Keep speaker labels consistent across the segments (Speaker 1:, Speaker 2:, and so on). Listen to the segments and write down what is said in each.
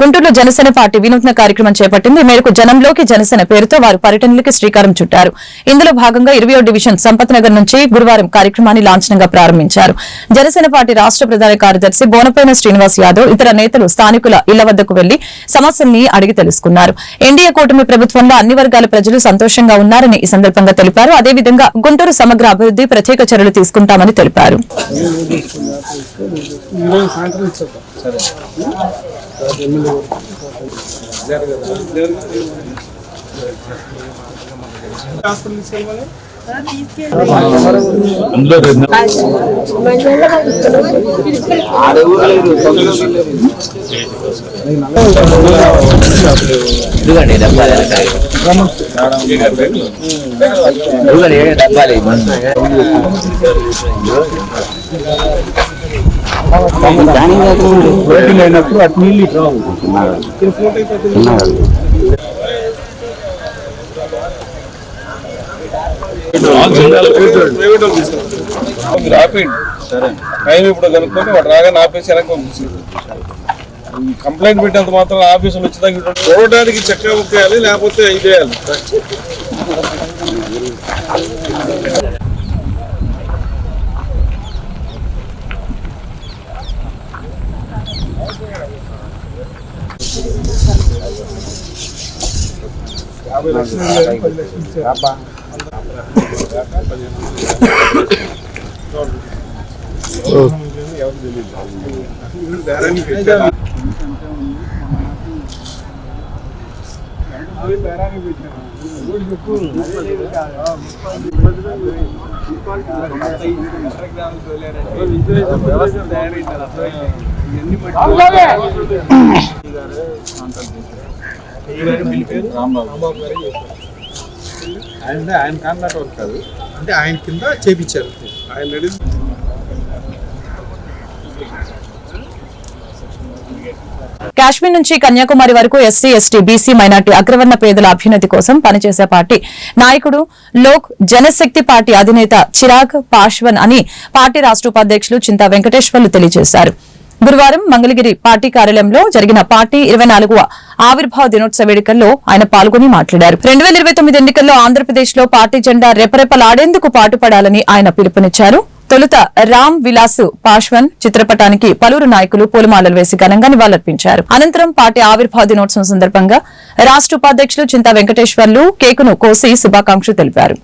Speaker 1: గుంటూరులో జనసేన పార్టీ వినూత్న కార్యక్రమం చేపట్టింది. మేరకు జనంలోకి జనసేన పేరుతో వారు పర్యటనలకి శ్రీకారం చుట్టారు. ఇందులో భాగంగా ఇరవయో డివిజన్ సంపత్ నగర్ నుంచి గురువారం కార్యక్రమాన్ని లాంఛనంగా ప్రారంభించారు. జనసేన పార్టీ రాష్ట్ర ప్రధాన కార్యదర్శి బోనపైన శ్రీనివాస్ యాదవ్ ఇతర నేతలు స్థానికుల ఇళ్ళ వద్దకు వెళ్ళి సమస్యల్ని అడిగి తెలుసుకున్నారు. ఎన్డీఏ కూటమి ప్రభుత్వంలో అన్ని వర్గాల ప్రజలు సంతోషంగా ఉన్నారని ఈ సందర్భంగా తెలిపారు. అదేవిధంగా గుంటూరు సమగ్ర అభివృద్ధి ప్రత్యేక చర్యలు తీసుకుంటామని తెలిపారు.
Speaker 2: సరే హాస్పిటల్ తీసుకెళ్ళమని
Speaker 3: ఇదిగోండి డబ్బాలు వెనకాల. డబ్బాలు ఇవి మందు.
Speaker 2: అటు నీళ్ళు రావు సరే టైం ఇప్పుడు కనుక్కొని వాడు రాగానే ఆపేసి వెనక్కి పంపించారు కంప్లైంట్ పెట్టేంత మాత్రం ఆఫీసులు వచ్చేదాకా చూడడానికి చక్కగా ముక్కేయాలి లేకపోతే ఇదేయాలి యాభై లక్షలు పది లక్షలు ఇచ్చారు. అవి బేరానికి పెట్టారు. ఎవరు చెప్పు. వ్యవస్థ తయారైంది అర్థమైంది. ఇవన్నీ రాంబాబు. గారే చెప్పారు. ఆయన ఆయన కాంట్రాక్ట్ వర్క్ కాదు.
Speaker 4: అంటే ఆయన కింద చేపించారు.
Speaker 2: ఆయన
Speaker 1: కాశ్మీర్ నుంచి కన్యాకుమారి వరకు ఎస్సీ ఎస్టీ బీసీ మైనార్టీ అగ్రవర్ణ పేదల అభ్యున్నతి కోసం పనిచేసే పార్టీ నాయకుడు లోక్ జనశక్తి పార్టీ అధినేత చిరాగ్ పాశ్వన్ అని పార్టీ రాష్ట్ర ఉపాధ్యక్షులు చింతా వెంకటేశ్వర్లు తెలియజేశారు. గురువారం మంగళగిరి పార్టీ కార్యాలయంలో జరిగిన పార్టీ ఇరవై నాలుగవ ఆవిర్భావ దినోత్సవ వేడుకల్లో ఆయన పాల్గొని మాట్లాడారు. రెండు వేల ఇరవై తొమ్మిది ఎన్నికల్లో ఆంధ్రప్రదేశ్లో పార్టీ జెండా రెపరెపలాడేందుకు పాటుపడాలని ఆయన పిలుపునిచ్చారు. తొలుత రామ్ విలాస్ పాశ్వన్ చిత్రపటానికి పలువురు నాయకులు పూలమాలలు వేసి ఘనంగా నివాళులర్పించారు. అనంతరం పార్టీ ఆవిర్భావ దినోత్సవం సందర్భంగా రాష్ట్ర ఉపాధ్యక్షులు చింతా వెంకటేశ్వర్లు కేకును కోసి శుభాకాంక్షలు తెలిపారు.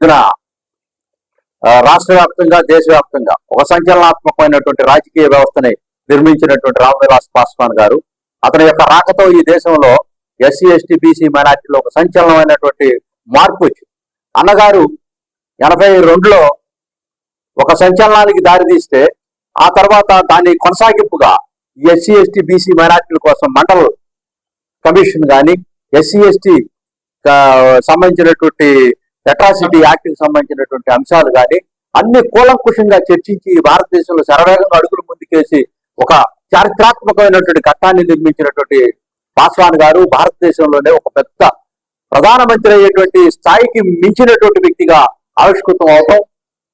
Speaker 5: రోజున రాష్ట్ర వ్యాప్తంగా దేశవ్యాప్తంగా ఒక సంచలనాత్మకమైనటువంటి రాజకీయ వ్యవస్థని నిర్మించినటువంటి రామ్విలాస్ పాస్వాన్ గారు అతని యొక్క రాకతో ఈ దేశంలో ఎస్సీ ఎస్టీ బీసీ మైనార్టీలో ఒక సంచలనమైనటువంటి మార్పు వచ్చింది. అన్నగారు ఎనభై రెండులో ఒక సంచలనానికి దారితీస్తే ఆ తర్వాత దాని కొనసాగింపుగా ఎస్సీ ఎస్టీ బీసీ మైనార్టీల కోసం మండల కమిషన్ కానీ ఎస్సీ ఎస్టీ సంబంధించినటువంటి అట్రాసిటీ యాక్ట్కి సంబంధించినటువంటి అంశాలు కానీ అన్ని కూలంకుషంగా చర్చించి ఈ భారతదేశంలో శరవేగంగా అడుగులు ముందుకేసి ఒక చారిత్రాత్మకమైనటువంటి ఘట్టాన్ని నిర్మించినటువంటి పాస్వాన్ గారు భారతదేశంలోనే ఒక పెద్ద ప్రధానమంత్రి అయ్యేటువంటి స్థాయికి మించినటువంటి వ్యక్తిగా ఆవిష్కృతం అవటం.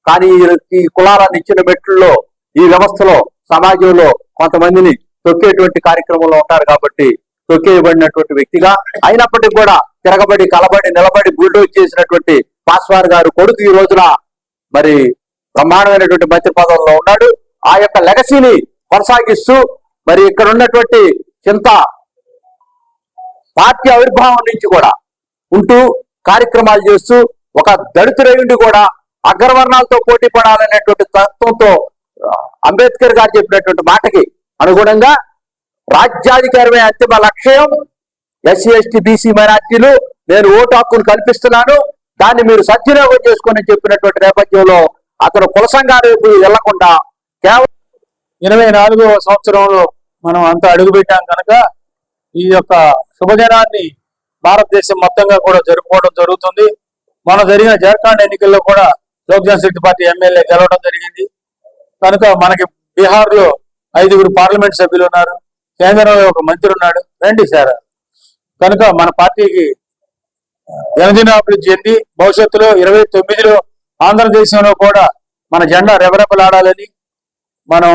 Speaker 5: కానీ ఈ- ఈ కులాలను ఇచ్చిన మెట్లలో ఈ వ్యవస్థలో సమాజంలో కొంతమందిని తొక్కేటువంటి కార్యక్రమంలో ఉంటారు కాబట్టి తొక్కేయబడినటువంటి వ్యక్తిగా. అయినప్పటికీ కూడా తిరగబడి కలబడి నిలబడి బుల్డోజ్ చేసినటువంటి పాస్వార్ గారు కొడుకు ఈ రోజున మరి బ్రహ్మాండమైనటువంటి మంత్రి పదంలో ఉన్నాడు. ఆ యొక్క లెగసీని కొనసాగిస్తూ మరి ఇక్కడ ఉన్నటువంటి చింత పార్టీ ఆవిర్భావం నుంచి కూడా ఉంటూ కార్యక్రమాలు చేస్తూ ఒక దళితుడయుండి కూడా అగ్రవర్ణాలతో పోటీ పడాలనేటువంటి తత్వంతో అంబేద్కర్ గారు చెప్పినటువంటి మాటకి అనుగుణంగా రాజ్యాధికారమే అంతిమ లక్ష్యం. ఎస్సీ ఎస్టీ బీసీ మైనార్టీలు నేను ఓటు హక్కును కల్పిస్తున్నాను. దాన్ని మీరు సద్వినియోగం చేసుకొని చెప్పినటువంటి నేపథ్యంలో అతను కుల సంఘాలు వెళ్ళకుండా కేవలం
Speaker 6: ఇరవై నాలుగవ సంవత్సరంలో మనం అంతా అడుగుపెట్టాం కనుక ఈ యొక్క శుభదినాన్ని భారతదేశం మొత్తంగా కూడా జరుపుకోవడం జరుగుతుంది. మన జరిగిన జార్ఖండ్ ఎన్నికల్లో కూడా లోక్జన్ శక్తి పార్టీ ఎమ్మెల్యే గెలవడం జరిగింది. కనుక మనకి బీహార్లో ఐదుగురు పార్లమెంట్ సభ్యులు ఉన్నారు. కేంద్రంలో ఒక మంత్రి ఉన్నాడు. రండి సార్. కనుక మన పార్టీకి జనదినాభివృద్ధి చెంది భవిష్యత్తులో ఇరవై తొమ్మిదిలో ఆంధ్రదేశంలో కూడా మన జెండా రెవరెపలాడాలని మనం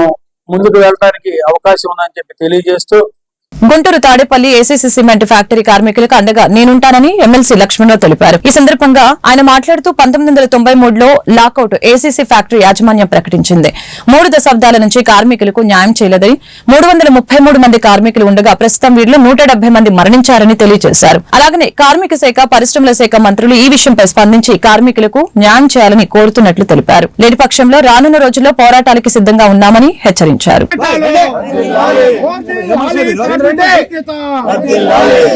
Speaker 6: ముందుకు వెళ్ళడానికి అవకాశం ఉందని చెప్పి తెలియజేస్తూ
Speaker 1: Guntur Tadepalli ACC cement factory కార్మికులకు అండగా నేనుంటానని ఎమ్మెల్సీ లక్ష్మణరావు తెలిపారు. ఈ సందర్భంగా ఆయన మాట్లాడుతూ పంతొమ్మిది వందల తొంభై మూడులో లాకౌట్ ఏసీసీ ఫ్యాక్టరీ యాజమాన్యం ప్రకటించింది. మూడు దశాబ్దాల నుంచి కార్మికులకు న్యాయం చేయలేదని మూడు వందల ముప్పై మూడు మంది కార్మికులు ఉండగా ప్రస్తుతం వీరిలో నూట డెబ్బై మంది మరణించారని తెలియజేశారు. అలాగనే కార్మిక శాఖ పరిశ్రమల శాఖ మంత్రులు ఈ విషయంపై స్పందించి కార్మికులకు న్యాయం చేయాలని కోరుతున్నట్లు తెలిపారు. లేని పక్షంలో రానున్న రోజుల్లో పోరాటాలకి సిద్ధంగా ఉన్నామని హెచ్చరించారు.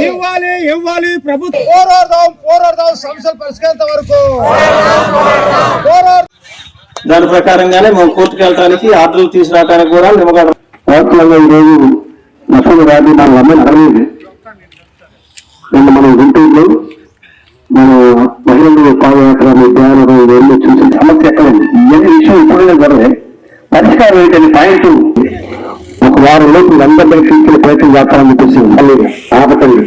Speaker 7: ఇవ్వాలి ఇవ్వాలి ప్రభుత్వం. పోరాడదాం పోరాడదాం సమస్యలు పరిష్కరించ వరకు.
Speaker 8: దాని ప్రకారంగానే మేము కోర్టుకు వెళ్ళడానికి ఆర్డర్లు తీసుకురావడానికి కూడా నిమ్మగడ
Speaker 9: వాస్తవంగా ఈరోజు నష్టం రాజు మనం అమ్మ నడలేదు నిన్న మనం గుంటూరులో మన మహిళలు పాదయాత్ర ధ్యానం ఇవన్నీ చూసి సమస్య ఎక్కడ ఉంది ఇవన్నీ విషయం ఇప్పుడే జరగే పరిష్కారం ఏంటంటే పాయింట్ ఒక వారం లోపు ప్రయత్నం చేస్తామని చెప్పేసి మళ్ళీ ఆపకండి.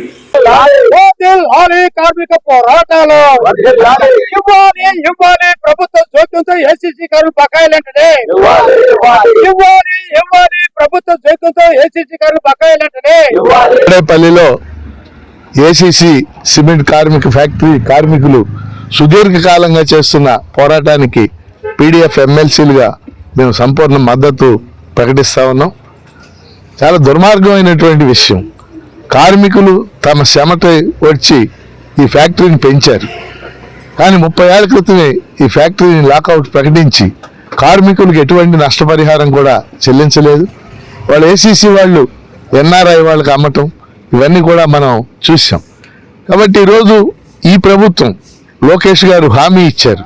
Speaker 6: వర్ధిల్లాలి కార్మిక పోరాటాలు. ఇవ్వాలి. ఇవ్వాలి ప్రభుత్వం జోక్యంతో ఏసీసీ కార్మిక బకాయిలు వెంటనే ఇవ్వాలి. ఇవ్వాలి ప్రభుత్వం జోక్యంతో ఏసీసీ వెంటనే
Speaker 10: తాడేపల్లిలో ఏసీసీ సిమెంట్ కార్మిక ఫ్యాక్టరీ కార్మికులు సుదీర్ఘకాలంగా చేస్తున్న పోరాటానికి పీడిఎఫ్ ఎమ్మెల్సీలుగా మేము సంపూర్ణ మద్దతు ప్రకటిస్తా ఉన్నాం. చాలా దుర్మార్గమైనటువంటి విషయం. కార్మికులు తమ శ్రమతో వచ్చి ఈ ఫ్యాక్టరీని పెంచారు. కానీ ముప్పై ఏళ్ళ క్రితమే ఈ ఫ్యాక్టరీని లాకౌట్ ప్రకటించి కార్మికులకు ఎటువంటి నష్టపరిహారం కూడా చెల్లించలేదు. వాళ్ళు ఏసీసీ వాళ్ళు ఎన్ఆర్ఐ వాళ్ళకి అమ్మటం ఇవన్నీ కూడా మనం చూసాం కాబట్టి ఈరోజు ఈ ప్రభుత్వం లోకేష్ గారు హామీ ఇచ్చారు.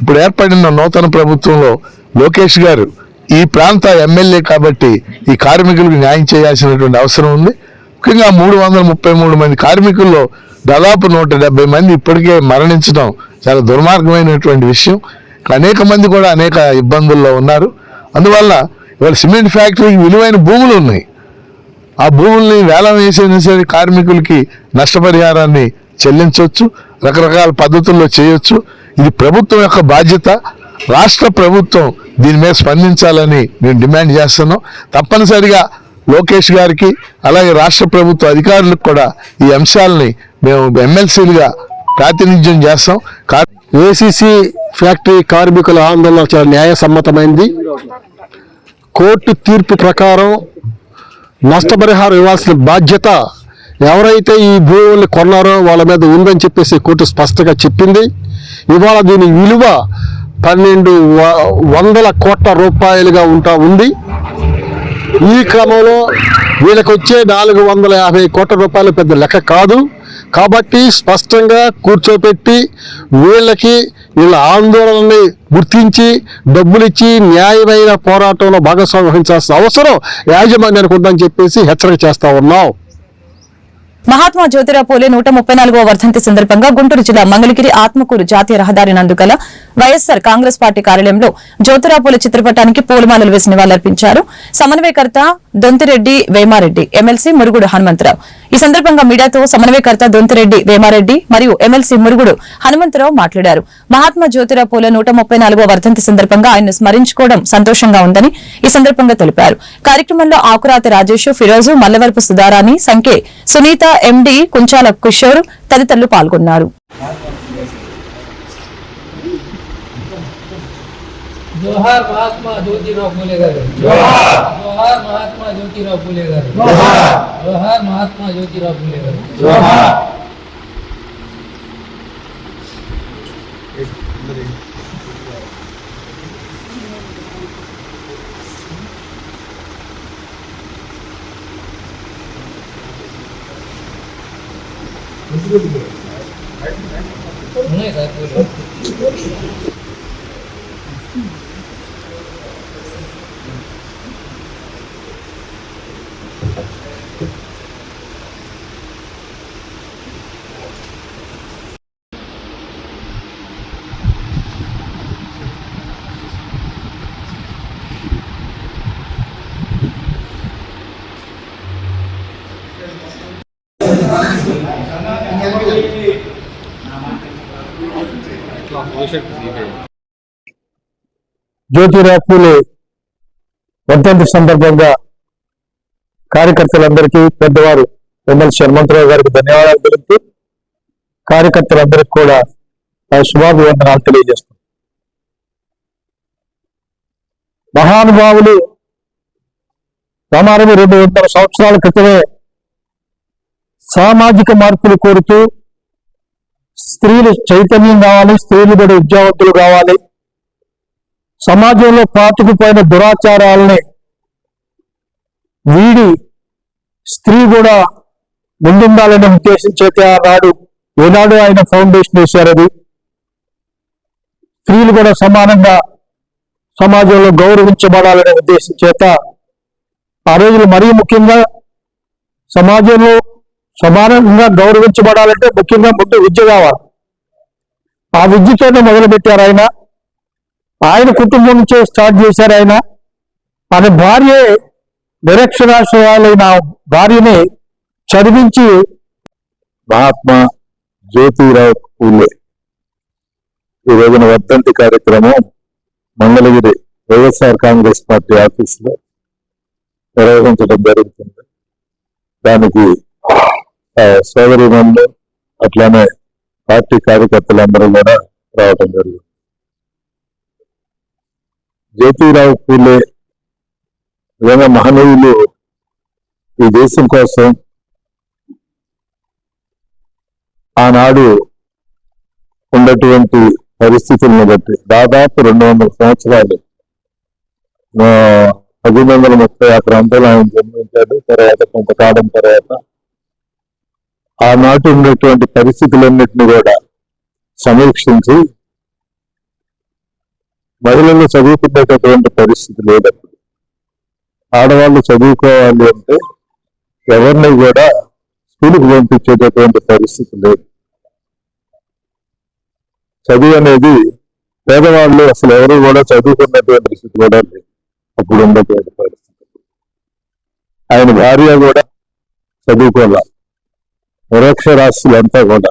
Speaker 10: ఇప్పుడు ఏర్పడిన నూతన ప్రభుత్వంలో లోకేష్ గారు ఈ ప్రాంత ఎమ్మెల్యే కాబట్టి ఈ కార్మికులకు న్యాయం చేయాల్సినటువంటి అవసరం ఉంది. ముఖ్యంగా మూడు వందల ముప్పై మూడు మంది కార్మికుల్లో దాదాపు నూట డెబ్బై మంది ఇప్పటికే మరణించడం చాలా దుర్మార్గమైనటువంటి విషయం. అనేక మంది కూడా అనేక ఇబ్బందుల్లో ఉన్నారు. అందువల్ల ఇవాళ సిమెంట్ ఫ్యాక్టరీకి విలువైన భూములు ఉన్నాయి. ఆ భూముల్ని వేలం వేసైనా సరే కార్మికులకి నష్టపరిహారాన్ని చెల్లించవచ్చు. రకరకాల పద్ధతుల్లో చేయొచ్చు. ఇది ప్రభుత్వం యొక్క బాధ్యత. రాష్ట్ర ప్రభుత్వం దీని మీద స్పందించాలని మేము డిమాండ్ చేస్తున్నాం తప్పనిసరిగా లోకేష్ గారికి అలాగే రాష్ట్ర ప్రభుత్వ అధికారులకు కూడా ఈ అంశాలని మేము ఎమ్మెల్సీలుగా ప్రాతినిధ్యం చేస్తాం. కా-
Speaker 9: ఏసీసీ ఫ్యాక్టరీ కార్మికుల ఆందోళన చాలా న్యాయసమ్మతమైంది. కోర్టు తీర్పు ప్రకారం నష్టపరిహారం ఇవ్వాల్సిన బాధ్యత ఎవరైతే ఈ భూముల్ని కొన్నారో వాళ్ళ మీద ఉందని చెప్పేసి కోర్టు స్పష్టంగా చెప్పింది. ఇవాళ దీని విలువ పన్నెండు వందల కోట్ల రూపాయలుగా ఉంటా ఉంది. ఈ క్రమంలో వీళ్ళకి వచ్చే నాలుగు వందల యాభై కోట్ల రూపాయలు పెద్ద లెక్క కాదు. కాబట్టి స్పష్టంగా కూర్చోపెట్టి వీళ్ళకి వీళ్ళ ఆందోళనని గుర్తించి డబ్బులిచ్చి న్యాయమైన పోరాటంలో భాగస్వామ్యం వహించాల్సిన అవసరం యాజమాన్యానికి ఉందని చెప్పేసి హెచ్చరిక చేస్తా ఉన్నాం.
Speaker 1: మహాత్మా జ్యోతిరావు పూలే నూట ముప్పై నాలుగో వర్ధంతి సందర్భంగా గుంటూరు జిల్లా మంగళగిరి ఆత్మకూరు జాతీయ రహదారి నందుగల వైఎస్సార్ కాంగ్రెస్ పార్టీ కార్యాలయంలో జ్యోతిరావు పూలే చిత్రపటానికి పూలమాలలు వేసి నివాళులర్పించారు. సమన్వయకర్త దొంతిరెడ్డి వేమారెడ్డి ఎమ్మెల్సీ మురుగుడు హనుమంతరావు. ఈ సందర్భంగా మీడియాతో సమన్వయకర్త దొంతిరెడ్డి వేమారెడ్డి మరియు ఎమ్మెల్సీ మురుగుడు హనుమంతరావు మాట్లాడారు. మహాత్మా జ్యోతిరావు పూలే నూట ముప్పై నాలుగవ వర్ధంతి సందర్భంగా ఆయన్ను స్మరించుకోవడం సంతోషంగా ఉందని ఈ సందర్భంగా తెలిపారు. కార్యక్రమంలో ఆకురాతి రాజేష్ ఫిరోజు మల్లవరపు సుధారాణి సంఖ్య సునీత ఎండి కుంచాల కిషోర్ తదితరులు పాల్గొన్నారు.
Speaker 11: జోహార్ మహాత్మా జ్యోతిరావు పూలే గారు. జోహార్! మహాత్మా జ్యోతిరావు పూలే గారు. జోహార్! జోహార్ మహాత్మా జ్యోతిరావు పూలే గారు. జోహార్! ఉన్నాయి సార్ పూలు
Speaker 12: జ్యోతిరావు పూలే వర్ధంతి సందర్భంగా కార్యకర్తలందరికీ పెద్దవారు ఎమ్మెల్సీ హనుమంతరావు గారికి ధన్యవాదాలు తెలుపుతూ కార్యకర్తలందరికీ కూడా ఆ శుభాభివందనాలు తెలియజేస్తాం మహానుభావులు ప్రమాణము రెండు వందల సంవత్సరాల క్రితమే సామాజిక మార్పులు కోరుతూ స్త్రీలు చైతన్యం కావాలి స్త్రీలు కూడా విద్యావంతులు కావాలి. సమాజంలో పాతుకుపోయిన దురాచారాలని వీడి స్త్రీ కూడా ముందుండాలనే ఉద్దేశం చేత ఆనాడు ఏనాడు ఆయన ఫౌండేషన్ వేశారు అది. స్త్రీలు కూడా సమానంగా సమాజంలో గౌరవించబడాలనే ఉద్దేశం చేత ఆ రోజులు మరీ ముఖ్యంగా సమాజంలో సమానంగా గౌరవించబడాలంటే ముఖ్యంగా ముందు విద్య కావాలి. ఆ విద్యతోనే మొదలుపెట్టారు ఆయన. ఆయన కుటుంబం నుంచే స్టార్ట్ చేశారు ఆయన. ఆయన భార్య నిరక్షరాస్యురాలైన భార్యని చదివించి
Speaker 13: మహాత్మా జ్యోతిరావు పూలే. ఈ రోజున వర్ధంతి కార్యక్రమం మంగళగిరి వైఎస్ఆర్ కాంగ్రెస్ పార్టీ ఆఫీసులో నిర్వహించడం జరుగుతుంది. దానికి సోదరిమణులు అట్లానే పార్టీ కార్యకర్తలందరూ కూడా రావడం జరిగింది. జ్యోతిరావు పూలే విధంగా మహనీయులు ఈ దేశం కోసం ఆనాడు ఉన్నటువంటి పరిస్థితులను బట్టి దాదాపు రెండు వందల సంవత్సరాలు పద్దెనిమిది వందల ముప్పై ఆ ప్రాంతంలో ఆయన జన్మించాడు తర్వాత కొంతకాలం తర్వాత ఆనాటి ఉన్నటువంటి పరిస్థితులన్నింటినీ కూడా సమీక్షించి మహిళలు చదువుకునేటటువంటి పరిస్థితి లేదప్పుడు ఆడవాళ్ళు చదువుకోవాలి అంటే ఎవరిని కూడా స్కూల్కి పంపించేటటువంటి పరిస్థితి లేదు. చదువు అనేది పేదవాళ్ళు అసలు ఎవరు కూడా చదువుకున్నటువంటి పరిస్థితి కూడా లేదు. అప్పుడు ఉన్నటువంటి పరిస్థితి. ఆయన భార్య కూడా చదువుకోవాలి. నిరక్షరాస్యులంతా కూడా.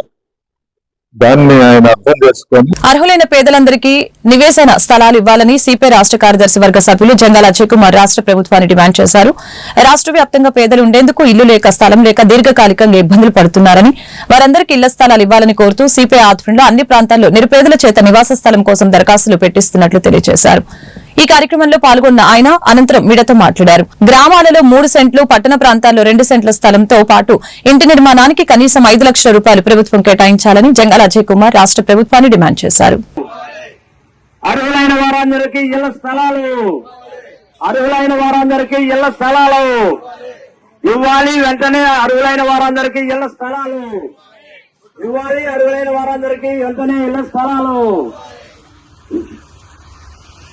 Speaker 13: దాన్ని ఆయన అర్థం చేసుకొని
Speaker 1: అర్హులైన పేదలందరికీ నివేశన స్థలాలు ఇవ్వాలని సిపిఐ రాష్ట్ర కార్యదర్శి వర్గ సభ్యులు జంగాల అజయకుమార్ రాష్ట్ర ప్రభుత్వాన్ని డిమాండ్ చేశారు. రాష్ట్ర వ్యాప్తంగా పేదలు ఉండేందుకు ఇల్లు లేక స్థలం లేక దీర్ఘకాలికంగా ఇబ్బందులు పడుతున్నారని వారందరికీ ఇళ్ళ స్థలాలు ఇవ్వాలని కోరుతూ సిపిఐ ఆధ్వర్యంలో అన్ని ప్రాంతాల్లో నిరుపేదల చేత నివాస స్థలం కోసం దరఖాస్తులు పెట్టిస్తున్నట్లు తెలియజేశారు. ఈ కార్యక్రమంలో పాల్గొన్న ఆయన అనంతరం మీడియాతో మాట్లాడారు. గ్రామాలలో మూడు సెంట్లు పట్టణ ప్రాంతాల్లో రెండు సెంట్ల స్థలంతో పాటు ఇంటి నిర్మాణానికి కనీసం ఐదు లక్షల రూపాయలు ప్రభుత్వం కేటాయించాలని జంగాల అజయ్ కుమార్ రాష్ట్ర ప్రభుత్వాన్ని డిమాండ్ చేశారు.
Speaker 4: అర్హులైన వారందరికీ ఇళ్ళ స్థలాలు. అర్హులైన వారందరికీ ఇళ్ళ స్థలాలు. ఇవ్వాలి వెంటనే అర్హులైన వారందరికీ ఇళ్ళ స్థలాలు. ఇవ్వాలి అర్హులైన వారందరికీ వెంటనే ఇళ్ళ స్థలాలు.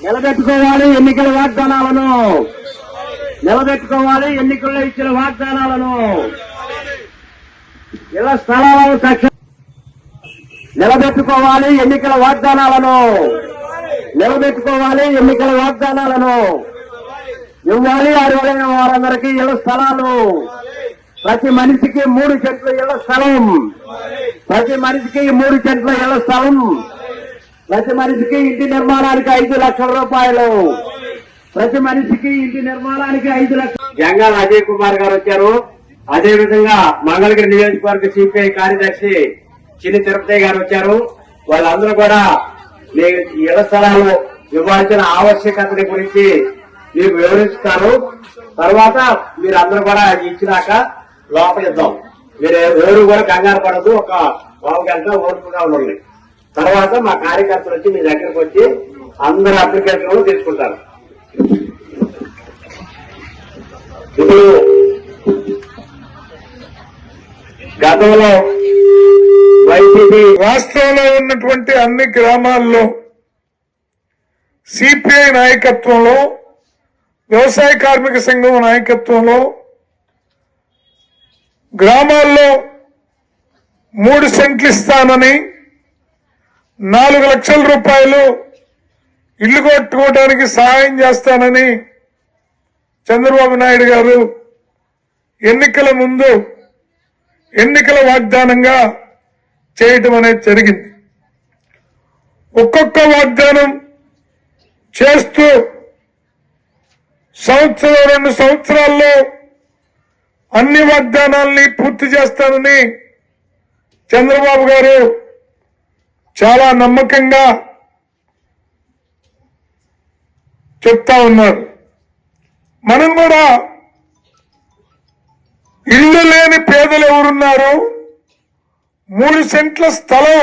Speaker 4: నిలబెట్టుకోవాలి ఎన్నికల వాగ్దానాలను. నిలబెట్టుకోవాలి ఎన్నికల్లో ఇచ్చిన వాగ్దానాలను. ఇళ్ళ స్థలాలను తక్ష నిలబెట్టుకోవాలి ఎన్నికల వాగ్దానాలను. నిలబెట్టుకోవాలి ఎన్నికల వాగ్దానాలను. ఇవ్వాలి అర్హులైన వారందరికీ ఇళ్ళ స్థలాలు. ప్రతి మనిషికి మూడు చెట్ల ఇళ్ళ స్థలం. ప్రతి మనిషికి మూడు చెట్ల ఇళ్ళ స్థలం. ప్రతి మనిషికి ఇంటి నిర్మాణానికి ఐదు లక్షల రూపాయలు. ప్రతి మనిషికి ఇంటి నిర్మాణానికి ఐదు లక్షలు జంగాల అజయ్ కుమార్ గారు వచ్చారు. అదే విధంగా మంగళగిరి నియోజకవర్గ సిపిఐ కార్యదర్శి చిన్ని తిరుపతి గారు వచ్చారు. వాళ్ళందరూ కూడా మీ ఇళ్ళ స్థలాలు ఇవ్వాల్సిన ఆవశ్యకతని గురించి మీకు వివరిస్తారు. తర్వాత మీరు అందరూ కూడా ఇచ్చినాక లోపలిద్దాం మీరు ఎవరు కూడా కంగారు పడదు ఒక పావు గంట ఓర్పుగా ఉండండి. తర్వాత మా కార్యకర్తలు వచ్చి మీ దగ్గరకు వచ్చి అందరు అప్లికేషన్లు తీసుకుంటారు. ఇప్పుడు గతంలో వైసీపీ
Speaker 14: రాష్ట్రంలో ఉన్నటువంటి అన్ని గ్రామాల్లో సిపిఐ నాయకత్వంలో వ్యవసాయ కార్మిక సంఘం నాయకత్వంలో గ్రామాల్లో మూడు సెంట్లు ఇస్తానని నాలుగు లక్షల రూపాయలు ఇల్లు కట్టుకోవడానికి సహాయం చేస్తానని చంద్రబాబు నాయుడు గారు ఎన్నికల ముందు ఎన్నికల వాగ్దానంగా చేయటం అనేది జరిగింది. ఒక్కొక్క వాగ్దానం చేస్తూ సంవత్సరం రెండు సంవత్సరాల్లో అన్ని వాగ్దానాల్ని పూర్తి చేస్తానని చంద్రబాబు గారు చాలా నమ్మకంగా చెప్తా ఉన్నారు. మనం కూడా ఇల్లు లేని పేదలు ఎవరున్నారు? మూడు సెంట్ల స్థలం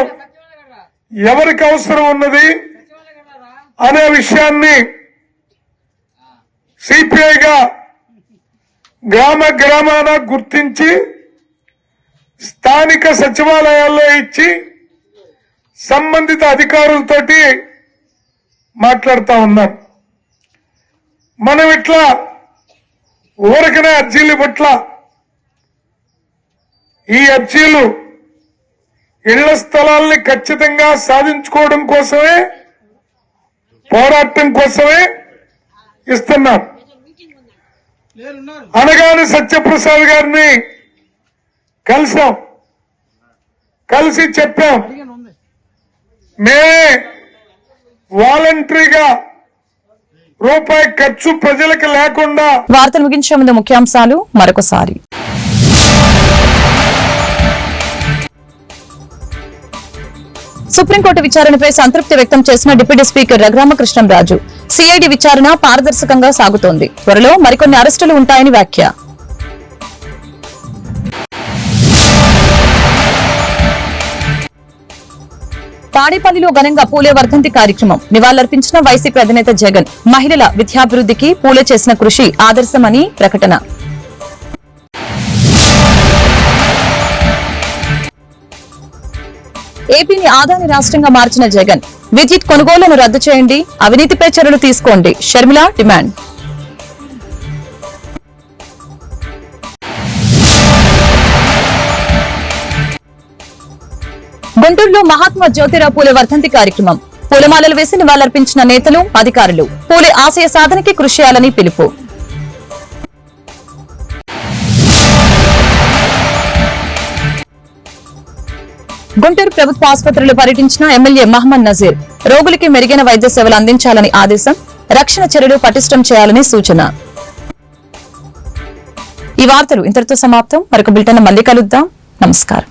Speaker 14: ఎవరికి అవసరం ఉన్నది? అనే విషయాన్ని సిపిఐగా గ్రామ గ్రామాన గుర్తించి స్థానిక సచివాలయాల్లో ఇచ్చి సంబంధిత అధికారులతోటి మాట్లాడుతూ ఉన్నాం. మనం ఇట్లా ఊరకనే అర్జీలు పట్ల ఈ అర్జీలు ఇళ్ళ స్థలాల్ని ఖచ్చితంగా సాధించుకోవడం కోసమే పోరాటం కోసమే ఇస్తున్నాం. అనగానే సత్యప్రసాద్ గారిని కలిసాం. కలిసి చెప్పాం. మేమే వాలంటరీగా రూపాయి ఖర్చు ప్రజలకు లేకుండా
Speaker 1: వార్తలు ముగించే ముందు ముఖ్యాంశాలు మరొకసారి. సుప్రీంకోర్టు విచారణపై సంతృప్తి వ్యక్తం చేసిన డిప్యూటీ స్పీకర్ రఘురామకృష్ణంరాజు సిఐడి విచారణ పారదర్శకంగా సాగుతోంది. త్వరలో మరికొన్ని అరెస్టులు ఉంటాయని వ్యాఖ్య. తాడేపల్లిలో ఘనంగా పూలే వర్ధంతి కార్యక్రమం. నివాళులర్పించిన వైసీపీ అధినేత జగన్ మహిళల విద్యాభివృద్ధికి పూలే చేసిన కృషి ఆదర్శమని ప్రకటన. ఏపీని ఆదాని రాష్ట్రంగా మార్చిన జగన్ విద్యుత్ కొనుగోళ్ళను రద్దు చేయండి అవినీతిపై చర్యలు తీసుకోండి. షర్మిల డిమాండ్. గుంటూరులో మహాత్మా జ్యోతిరావు పూలే వర్ధంతి కార్యక్రమం. పూలమాలలు వేసి నివాళులర్పించిన నేతలు అధికారులు. పూలే ఆశయ సాధనకి కృషి చేయాలని పిలుపు. గుంటూరు ప్రభుత్వ ఆసుపత్రులు పర్యటించిన ఎమ్మెల్యే మహమ్మద్ నజీర్ రోగులకి మెరుగైన వైద్య సేవలు అందించాలని ఆదేశం రక్షణ చర్యలు పటిష్టం చేయాలని సూచన. ఈ వార్తలు ఇంతటితో సమాప్తం. మరొక బులెటిన్ మళ్ళీ కలుద్దాం. నమస్కారం.